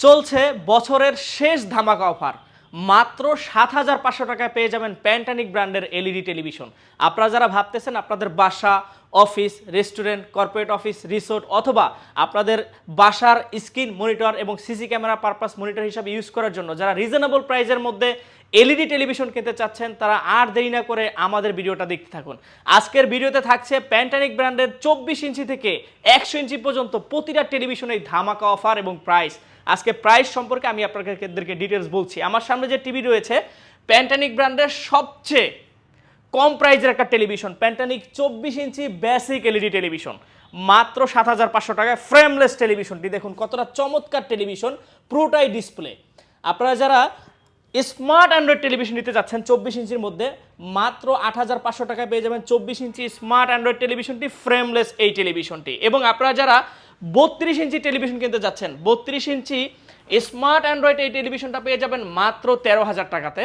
চলছে বছরের শেষ ধামাকা অফার। মাত্র সাত হাজার পাঁচশো টাকায় পেয়ে যাবেন প্যান্টানিক ব্র্যান্ডের এলইডি টেলিভিশন। আপনারা যারা ভাবতেছেন আপনাদের বাসা, office, restaurant, corporate office, resort অথবা আপনাদের বাসার স্ক্রিন মনিটর এবং সিসি ক্যামেরা পারপাস মনিটর হিসাবে ইউজ করার জন্য যারা রিজনেবল প্রাইজের মধ্যে এলইডি টেলিভিশন কিনতে চাচ্ছেন, তারা আর দেরি না করে আমাদের ভিডিওটা দেখতে থাকুন। আজকের ভিডিওতে থাকছে প্যান্টানিক ব্র্যান্ডের চব্বিশ ইঞ্চি থেকে একশো ইঞ্চি পর্যন্ত প্রতিটা টেলিভিশনে ধামাকা অফার এবং প্রাইস। আজকে প্রাইস সম্পর্কে আমি আপনাদেরকে ডিটেলস বলছি। আমার সামনে যে টিভি রয়েছে প্যান্টানিক ব্র্যান্ডের সবচেয়ে কম প্রাইজের একটা টেলিভিশন প্যান্টানিক চব্বিশ ইঞ্চি বেসিক এলইডি টেলিভিশন মাত্র সাত হাজার পাঁচশো টাকায় ফ্রেমলেস টেলিভিশনটি দেখুন, কতটা চমৎকার টেলিভিশন পুরোটাই ডিসপ্লে আপনারা যারা স্মার্ট অ্যান্ড্রয়েড টেলিভিশন নিতে যাচ্ছেন চব্বিশ ইঞ্চির মধ্যে, মাত্র আট হাজার পাঁচশো টাকায় পেয়ে যাবেন চব্বিশ ইঞ্চি স্মার্ট অ্যান্ড্রয়েড টেলিভিশনটি ফ্রেমলেস এই টেলিভিশনটি এবং আপনারা যারা বত্রিশ ইঞ্চি টেলিভিশন কিনতে যাচ্ছেন। বত্রিশ ইঞ্চি স্মার্ট অ্যান্ড্রয়েড এই টেলিভিশনটা পেয়ে যাবেন মাত্র তেরো হাজার টাকাতে।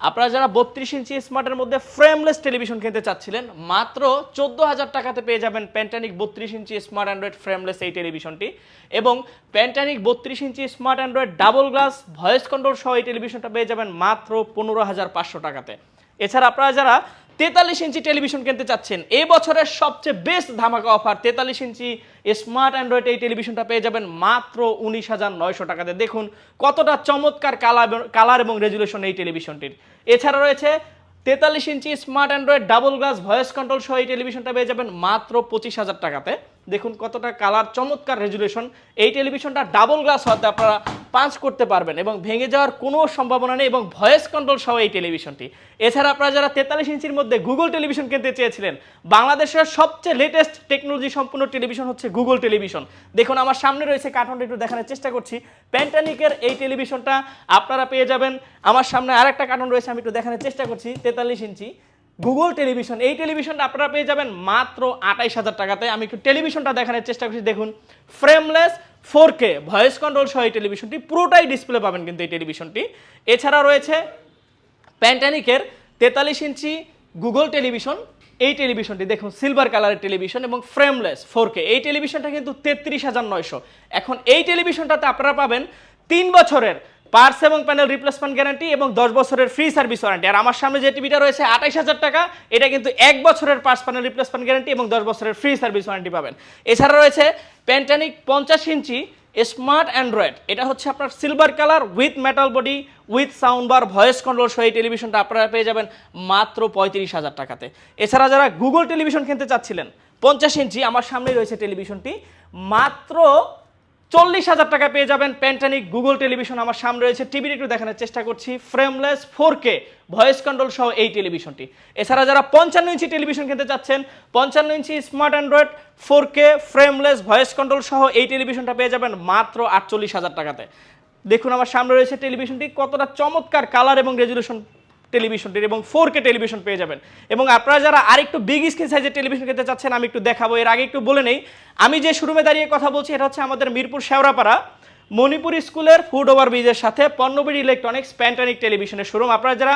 আপনারা যারা বত্রিশ ইঞ্চি স্মার্টের মধ্যে ফ্রেমলেস টেলিভিশন কিনতে চাচ্ছিলেন, মাত্র চোদ্দ হাজার টাকাতে পেয়ে যাবেন প্যান্টানিক বত্রিশ ইঞ্চি স্মার্ট অ্যান্ড্রয়েড ফ্রেমলেস এই টেলিভিশনটি এবং প্যান্টানিক বত্রিশ inch smart android double glass voice control সহ এই টেলিভিশনটা পেয়ে যাবেন মাত্র পনেরো হাজার পাঁচশো টাকাতে। এছাড়া আপনারা যারা তেতাল্লিশ ইঞ্চি টেলিভিশন কিনতে চাচ্ছেন, এই বছরের সবচেয়ে বেস্ট ধামাকা অফার তেতাল্লিশ ইঞ্চি স্মার্ট অ্যান্ড্রয়েড এই টেলিভিশনটা পেয়ে যাবেন মাত্র উনিশ হাজার নয়শো টাকাতে। দেখুন কতটা চমৎকার কালার কালার এবং রেজুলেশন এই টেলিভিশনটির এছাড়া রয়েছে তেতাল্লিশ inch smart android double glass voice control সহ এই টেলিভিশনটা পেয়ে যাবেন মাত্র পঁচিশ হাজার টাকাতে। দেখুন কতটা কালার, চমৎকার রেজুলেশন। এই টেলিভিশনটা ডাবল গ্লাস হতে আপনারা পাঞ্চ করতে পারবেন এবং ভেঙে যাওয়ার কোনো সম্ভাবনা নেই এবং ভয়েস কন্ট্রোল সহ এই টেলিভিশনটি। এছাড়া আপনারা যারা তেতাল্লিশ ইঞ্চির মধ্যে গুগল টেলিভিশন কিনতে চেয়েছিলেন, বাংলাদেশের সবচেয়ে লেটেস্ট টেকনোলজি সম্পূর্ণ টেলিভিশন হচ্ছে গুগল টেলিভিশন। দেখুন, আমার সামনে রয়েছে কার্টুনটা একটু দেখানোর চেষ্টা করছি। প্যান্টানিকের এই টেলিভিশনটা আপনারা পেয়ে যাবেন। আমার সামনে আরেকটা কার্টুন রয়েছে, আমি একটু দেখানোর চেষ্টা করছি, তেতাল্লিশ ইঞ্চি। গুগল টেলিভিশন এই টেলিভিশনটা আপনারা পেয়ে যাবেন মাত্র আঠাইশ হাজার টাকাতে। আমি একটু টেলিভিশনটা দেখানোর চেষ্টা করছি, দেখুন। Frameless four K voice control সহ এই টেলিভিশনটি পুরোটাই ডিসপ্লে পাবেন কিন্তু এই টেলিভিশনটি এছাড়া রয়েছে প্যান্টানিকের তেতাল্লিশ ইঞ্চি গুগল টেলিভিশন এই টেলিভিশনটি দেখুন সিলভার কালারের টেলিভিশন এবং ফ্রেমলেস ফোর কে এই টেলিভিশনটা কিন্তু তেত্রিশ হাজার নয়শো। এখন এই টেলিভিশনটাতে আপনারা পাবেন তিন বছরের পার্স এবং প্যানেল রিপ্লেসমেন্ট গ্যারান্টি এবং দশ বছরের ফ্রি সার্ভিস ওয়ারেন্টি আর আমার সামনে যে টিভিটা রয়েছে, আঠাইশ হাজার টাকা, এটা কিন্তু এক বছরের পার্স প্যানেল রিপ্লেসমেন্ট গ্যারান্টি এবং দশ বছরের ফ্রি সার্ভিস ওয়ারেন্টি পাবেন। এছাড়া রয়েছে প্যান্টানিক পঞ্চাশ ইঞ্চি স্মার্ট অ্যান্ড্রয়েড এটা হচ্ছে আপনার silver colour with metal body with sound bar voice control সহ এই টেলিভিশনটা আপনারা পেয়ে যাবেন মাত্র পঁয়ত্রিশ হাজার টাকাতে। এছাড়া যারা গুগল টেলিভিশন কিনতে চাচ্ছিলেন, পঞ্চাশ ইঞ্চি, আমার সামনেই রয়েছে টেলিভিশনটি মাত্র চল্লিশ হাজার টাকা পেয়ে যাবেন প্যান্টানিক গুগল টেলিভিশন আমার সামনে রয়েছে টিভির একটু দেখানোর চেষ্টা করছি। Frameless four K voice control সহ এই টেলিভিশনটি এছাড়া যারা পঞ্চান্ন ইঞ্চি টেলিভিশন কিনতে চাচ্ছেন, পঞ্চান্ন inch smart android four K frameless voice control সহ এই টেলিভিশনটা পেয়ে যাবেন মাত্র আটচল্লিশ হাজার টাকাতে। দেখুন, আমার সামনে রয়েছে টেলিভিশনটি কতটা চমৎকার কালার এবং রেজুলেশন টেলিভিশনটির এবং ফোর কে টেলিভিশন পেয়ে যাবেন। এবং আপনারা যারা আরেকটু বিগ স্ক্রিন সাইজের টেলিভিশন কিনতে চাচ্ছেন, আমি একটু দেখাবো। এর আগে একটু বলে নেই। আমি যে শোরুমে দাঁড়িয়ে কথা বলছি, এটা হচ্ছে আমাদের মিরপুর শেওড়াপাড়া, মণিপুর স্কুলের ফুড ওভার ব্রিজের সাথে পণ্যবিড়ি ইলেকট্রনিক্স প্যান্টানিক টেলিভিশনের শোরুম আপনারা যারা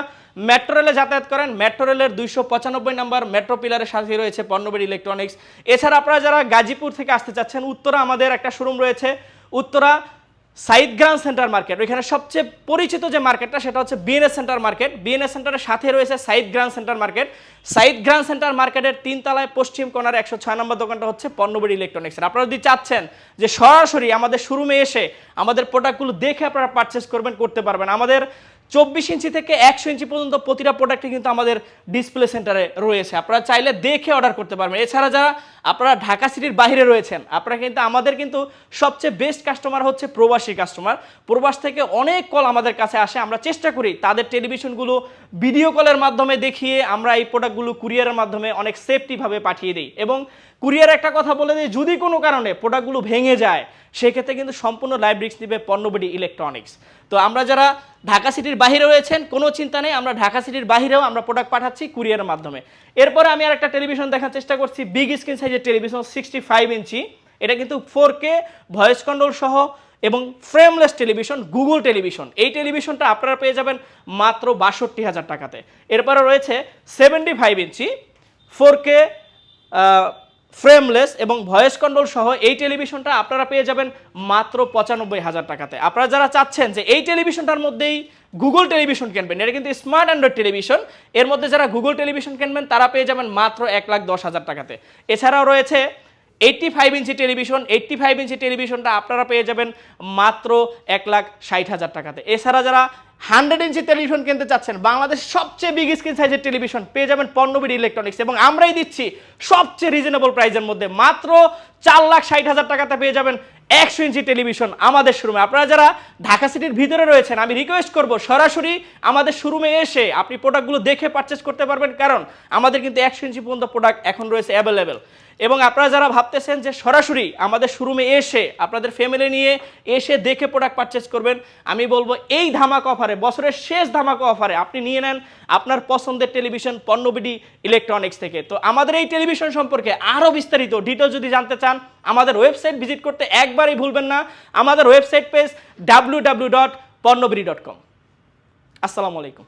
মেট্রো রেলে যাতায়াত করেন মেট্রো রেলের দুইশো পঁচানব্বই নাম্বার মেট্রো পিলারের সাথে রয়েছে পণ্যবিড়ি ইলেকট্রনিক্স এছাড়া আপনারা যারা গাজীপুর থেকে আসতে চাচ্ছেন, উত্তরা আমাদের একটা শোরুম রয়েছে। Uttara Sayed grand centre market. ওইখানে সবচেয়ে পরিচিত যে মার্কেটটা, সেটা হচ্ছে বিএনএস সেন্টার মার্কেট। বিএনএস সেন্টারের সাথে রয়েছে Sayed grand centre market. Sayed grand centre মার্কেটের তিনতলায় পশ্চিম কোনার একশো ছয় নম্বর দোকানটা হচ্ছে পণ্যবীর ইলেকট্রনিক্সের। আপনারা যদি চাচ্ছেন যে সরাসরি আমাদের শোরুমে এসে আমাদের প্রোডাক্টগুলো দেখে আপনারা পারচেস করবেন, করতে পারবেন। আমাদের চব্বিশ ইঞ্চি থেকে একশো ইঞ্চি পর্যন্ত প্রতিটা প্রোডাক্টই কিন্তু আমাদের ডিসপ্লে সেন্টারে রয়েছে। আপনারা চাইলে দেখে অর্ডার করতে পারবেন। এছাড়া যারা আপনারা ঢাকা সিটির বাইরে রয়েছেন, আপনারা কিন্তু, আমাদের কিন্তু সবচেয়ে বেস্ট কাস্টমার হচ্ছে প্রবাসী কাস্টমার প্রবাস থেকে অনেক কল আমাদের কাছে আসে। আমরা চেষ্টা করি তাদের টেলিভিশনগুলো ভিডিও কলের মাধ্যমে দেখিয়ে আমরা এই প্রোডাক্টগুলো কুরিয়ারের মাধ্যমে অনেক সেফটিভাবে পাঠিয়ে দিই। এবং কুরিয়ার একটা কথা বলে দিই, যদি কোনো কারণে প্রোডাক্টগুলো ভেঙে যায়, সেক্ষেত্রে কিন্তু সম্পূর্ণ লাইভ রিক্স পণ্যবিডি ইলেকট্রনিক্স তো আমরা যারা ঢাকা সিটির বাইরে রয়েছেন, কোনো চিন্তা নেই, আমরা ঢাকা সিটির বাইরেও আমরা প্রোডাক্ট পাঠাচ্ছি কুরিয়ারের মাধ্যমে। এরপরে আমি আর একটা টেলিভিশন দেখার চেষ্টা করছি বিগ স্ক্রিন সাইজের টেলিভিশন সিক্সটি ফাইভ ইঞ্চি এটা কিন্তু ফোর কে ভয়েস কন্ট্রোল সহ এবং ফ্রেমলেস টেলিভিশন গুগল টেলিভিশন এই টেলিভিশনটা আপনারা পেয়ে যাবেন মাত্র বাষট্টি হাজার টাকাতে। এরপরে রয়েছে সেভেন্টি ফাইভ ইঞ্চি ফোর কে ফ্রেমলেস এবং ভয়েস কন্ট্রোল সহ এই টেলিভিশনটা আপনারা পেয়ে যাবেন মাত্র পঁচানব্বই হাজার টাকাতে। আপনারা যারা চাচ্ছেন যে এই টেলিভিশনটার মধ্যেই গুগল টেলিভিশন কিনবেন, এটা কিন্তু স্মার্ট অ্যান্ড্রয়েড টেলিভিশন এর মধ্যে যারা গুগল টেলিভিশন কিনবেন তারা পেয়ে যাবেন মাত্র এক লাখ দশ হাজার টাকাতে। এছাড়াও রয়েছে eighty five inch television eighty five inch টেলিভিশনটা আপনারা পেয়ে যাবেন মাত্র এক লাখ ষাট হাজার টাকাতে। এছাড়া যারা হান্ড্রেড ইঞ্চি টেলিভিশন কিনতে চাচ্ছেন, বাংলাদেশ সবচেয়ে বিগ স্ক্রিন সাইজের টেলিভিশন পেয়ে যাবেন পণ্যবিড়ি ইলেকট্রনিক্স এবং আমরাই দিচ্ছি সবচেয়ে রিজনেবল প্রাইসের মধ্যে। মাত্র চার লাখ ষাট হাজার টাকাতে পেয়ে যাবেন একশো ইঞ্চি টেলিভিশন আমাদের শোরুমে আপনারা যারা ঢাকা সিটির ভিতরে রয়েছেন, আমি রিকোয়েস্ট করব সরাসরি আমাদের শোরুমে এসে আপনি প্রোডাক্টগুলো দেখে পারচেস করতে পারবেন। কারণ আমাদের কিন্তু একশো ইঞ্চি পর্যন্ত প্রোডাক্ট এখন রয়েছে অ্যাভেলেবেল এবং আপনারা যারা ভাবতেছেন যে সরাসরি আমাদের শোরুমে এসে আপনাদের ফ্যামিলি নিয়ে এসে দেখে প্রোডাক্ট পারচেস করবেন, আমি বলব এই ধামাকা অফারে বছরের শেষ ধামাকা অফারে আপনি নিয়ে নেন আপনার পছন্দের টেলিভিশন পণ্যবিডি ইলেকট্রনিক্স থেকে। তো আমাদের এই টেলিভিশন সম্পর্কে আরও বিস্তারিত ডিটেল যদি জানতে চান, আমাদের ওয়েবসাইট ভিজিট করতে একবারই ভুলবেন না। আমাদের website page W W dot পণ্যবিডি dot com আসসালামু আলাইকুম।